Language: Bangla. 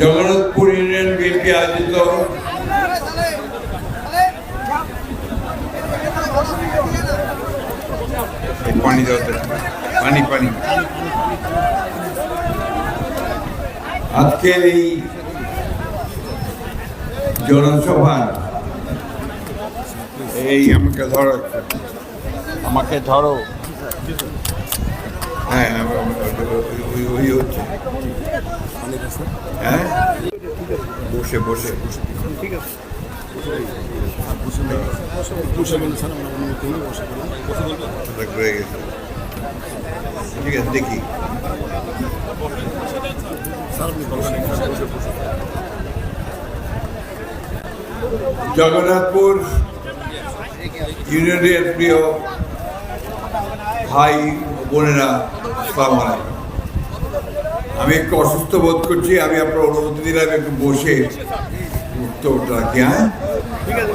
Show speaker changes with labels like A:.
A: জগন্নাথপুর ইউনিয়ন বিএনপি আয়োজিত পানি পানি পানি। আজকের এই জনসভা এই আমাকে ধরো আমাকে ধরো। হ্যাঁ ওই- হচ্ছে। হ্যাঁ? বসে বসে
B: ঠিক আছে
A: ঠিক আছে দেখি জগন্নাথপুর ইউনিয়নের প্রিয় ভাই বোনেরা সালাম আমি একটু অসুস্থ বোধ করছি, আমি আপনার অনুমতি দিলাম একটু বসে উত্তরটা রাখি হ্যাঁ?
B: ঠিক আছে